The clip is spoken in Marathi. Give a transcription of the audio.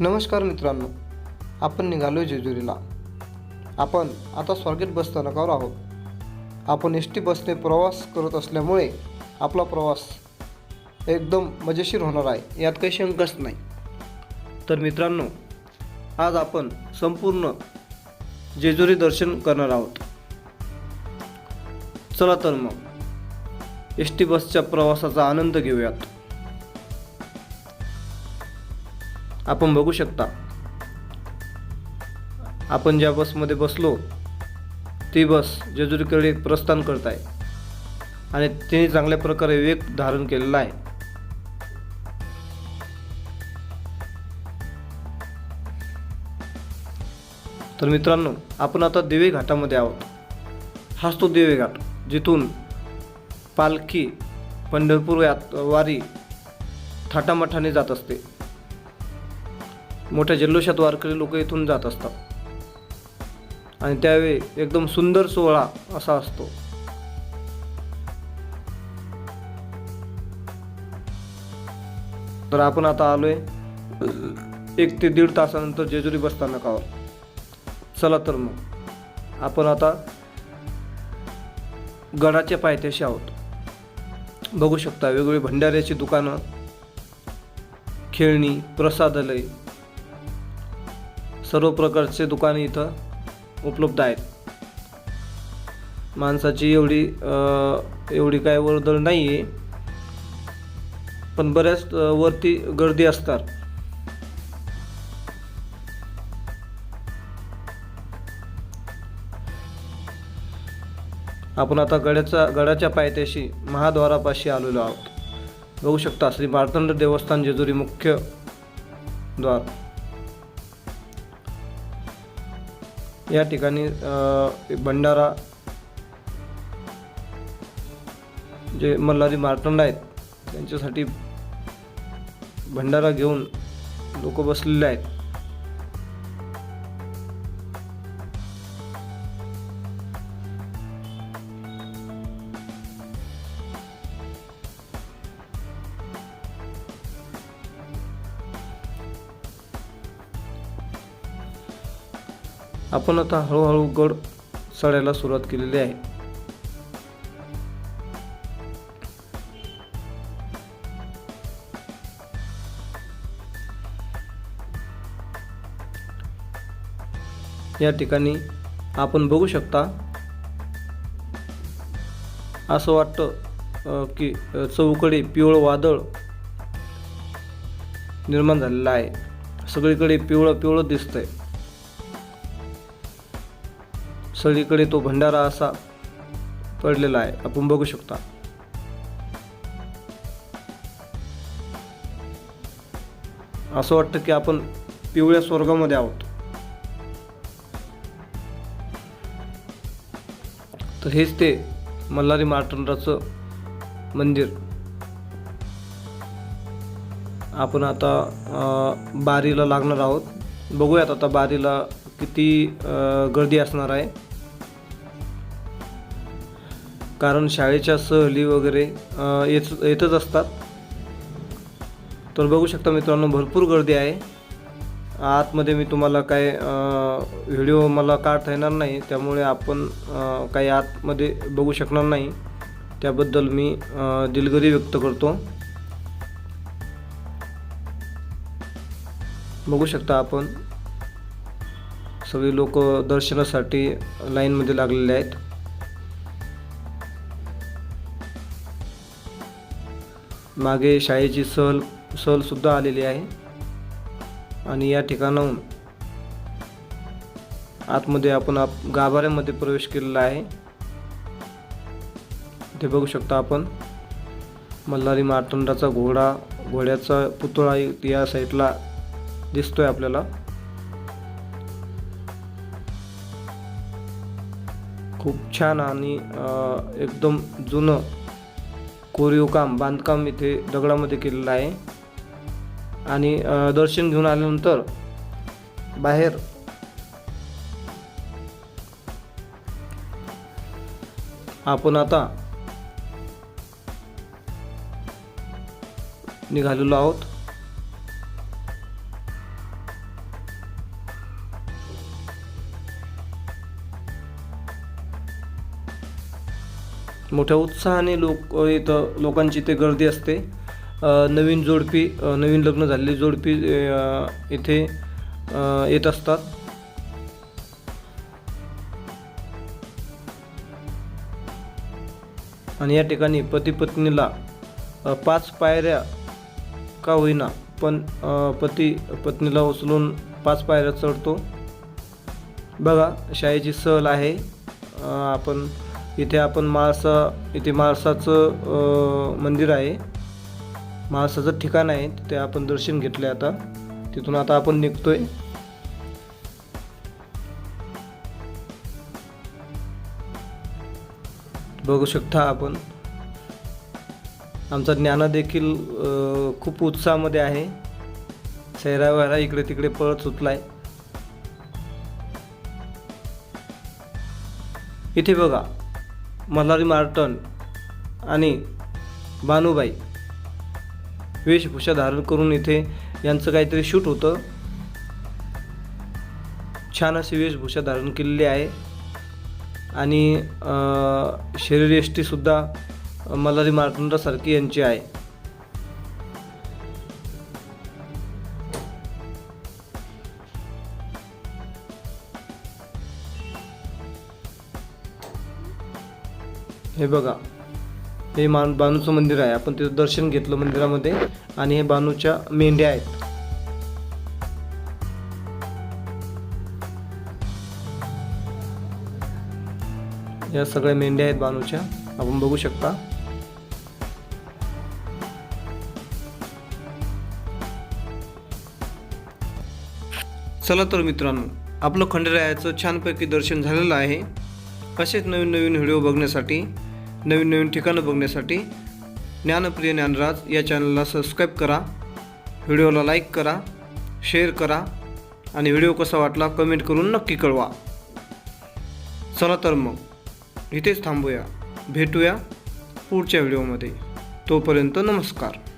नमस्कार मित्रांनो आपण निघालो जेजुरीला. आपण आता स्वारगेट बस स्थानकावर आहोत. आपण एस टी बसने प्रवास करत असल्यामुळे आपला प्रवास एकदम मजेशीर होणार आहे यात काही शंकाच नाही. तर मित्रांनो आज आपण संपूर्ण जेजुरी दर्शन करणार आहोत. चला तर मग एस टी बसच्या प्रवासाचा आनंद घेऊयात. आपण बघू शकता. आपण ज्या बसमध्ये बसलो ती बस जेजुरीकडे प्रस्थान करत आहे आणि तिने चांगल्या प्रकारे वेग धारण केलेला आहे. तर मित्रांनो आपण आता दिवे घाटामध्ये आहोत. हाच तो दिवे घाट जिथून पालखी पंढरपूर यात वारी थाटामाठाने जात असते. मोठ्या जल्लोषात वारकरी लोक इथून जात असतात. आणि त्यावेळी एकदम सुंदर सोहळा असा असतो. तर आपण आता आलोय एक ते दीड तासानंतर जेजुरी बसस्थानकावर चला तर मग आपण आता गडाच्या पायथ्याशी आहोत. बघू शकता वेगवेगळी भंडाऱ्याची दुकानं खेळणी प्रसादालय सर्व प्रकारचे दुकाने इथं उपलब्ध आहेत. माणसाची एवढी एवढी काय वर्दळ नाही आहे पण बऱ्याच वरती गर्दी असतात. आपण आता गड्याचा गडाच्या पायथ्याशी महाद्वारापाशी आलेलो आहोत. बघू शकता श्री मार्तंड देवस्थान जेजुरी मुख्य द्वार. या ठिकाणी भंडारा जे मल्हारी मार्तंड आहेत त्यांच्यासाठी भंडारा घेऊन लोक बसलेले आहेत. आपण आता हळूहळू गड चढायला सुरुवात केलेली आहे. या ठिकाणी आपण बघू शकता असं वाटतं की चौकडे पिवळं वादळ निर्माण झालेलं आहे. सगळीकडे पिवळं पिवळं दिसतंय. सगळीकडे तो भंडारा असा पडलेला आहे. आपण बघू शकता. असं वाटतं की आपण पिवळ्या स्वर्गामध्ये आहोत. तर हेच ते मल्हारी मार्तंडाचं मंदिर. आपण आता बारीला लागणार आहोत. बघूयात आता बारीला किती गर्दी असणार आहे. कारण शाळेच्या सहली वगैरे येत येतच असतात. तर बघू शकता मित्रांनो भरपूर गर्दी आहे. आतमध्ये मी तुम्हाला काय व्हिडिओ मला काढता येणार नाही. त्यामुळे आपण काही आतमध्ये बघू शकणार नाही. त्याबद्दल मी दिलगिरी व्यक्त करतो. बघू शकता आपण. सगळी लोक दर्शनासाठी लाईनमध्ये लागलेले आहेत. मागे शाळेची सहल सहलसुद्धा आलेली आहे. आणि या ठिकाणाहून आतमध्ये आपण आप गाभाऱ्यामध्ये प्रवेश केलेला आहे. ते बघू शकता आपण. मल्हारी मार्तंडाचा घोडा घोड्याचा पुतळा या साईडला दिसतोय आपल्याला. खूप छान आणि एकदम जुनं कोरीव काम बांधकाम इथे दगडामध्ये केलेलं आहे. आणि दर्शन घेऊन आल्यानंतर बाहेर आपण आता निघालेलो आहोत. मोठ्या उत्साहाने लोक इथं लोकांची इथे गर्दी असते. नवीन जोडपी नवीन लग्न झालेली जोडपी इथे येत असतात. आणि या ठिकाणी पती पत्नीला पाच पायऱ्या का होईना पण पती पत्नीला उचलून पाच पायऱ्या चढतो. बघा शाळेची सहल आहे. आपण इथे आपण माळसा इथे माळसाचं मंदिर आहे. माळसाचं ठिकाण आहे तिथे आपण दर्शन घेतले आता. तिथून आता आपण निघतोय. बघू शकता आपण. आमचा ज्ञाना देखील खूप उत्साहामध्ये आहे. सैरावहरा इकडे तिकडे पळत सुटलाय. इथे बघा मल्हारी मार्टन आणि बानूबाई वेशभूषा धारण करून इथे यांचं काहीतरी शूट होतं. छान अशी वेशभूषा धारण केलेली आहे. आणि अ, शरीरयष्टीसुद्धा मल्हारी मार्तंडासारखी यांची आहे. हे बघा. हे मान बानूचं मंदिर आहे. आपण तिथं दर्शन घेतलं मंदिरामध्ये आणि हे बानूच्या मेंढ्या आहेत. या सगळ्या मेंढ्या आहेत बानूच्या. आपण बघू शकता. चला तर मित्रांनो आपलं खंडेरायाचं छानपैकी दर्शन झालेलं आहे. असेच नवीन नवीन व्हिडिओ बघण्यासाठी नवीन नवीन ठिकाणं बघण्यासाठी ज्ञानप्रिय ज्ञानराज या चॅनलला सबस्क्राईब करा व्हिडिओला लाईक करा शेअर करा आणि व्हिडिओ कसा वाटला कमेंट करून नक्की कळवा. चला तर मग इथेच थांबूया. भेटूया पुढच्या व्हिडिओमध्ये. तोपर्यंत नमस्कार.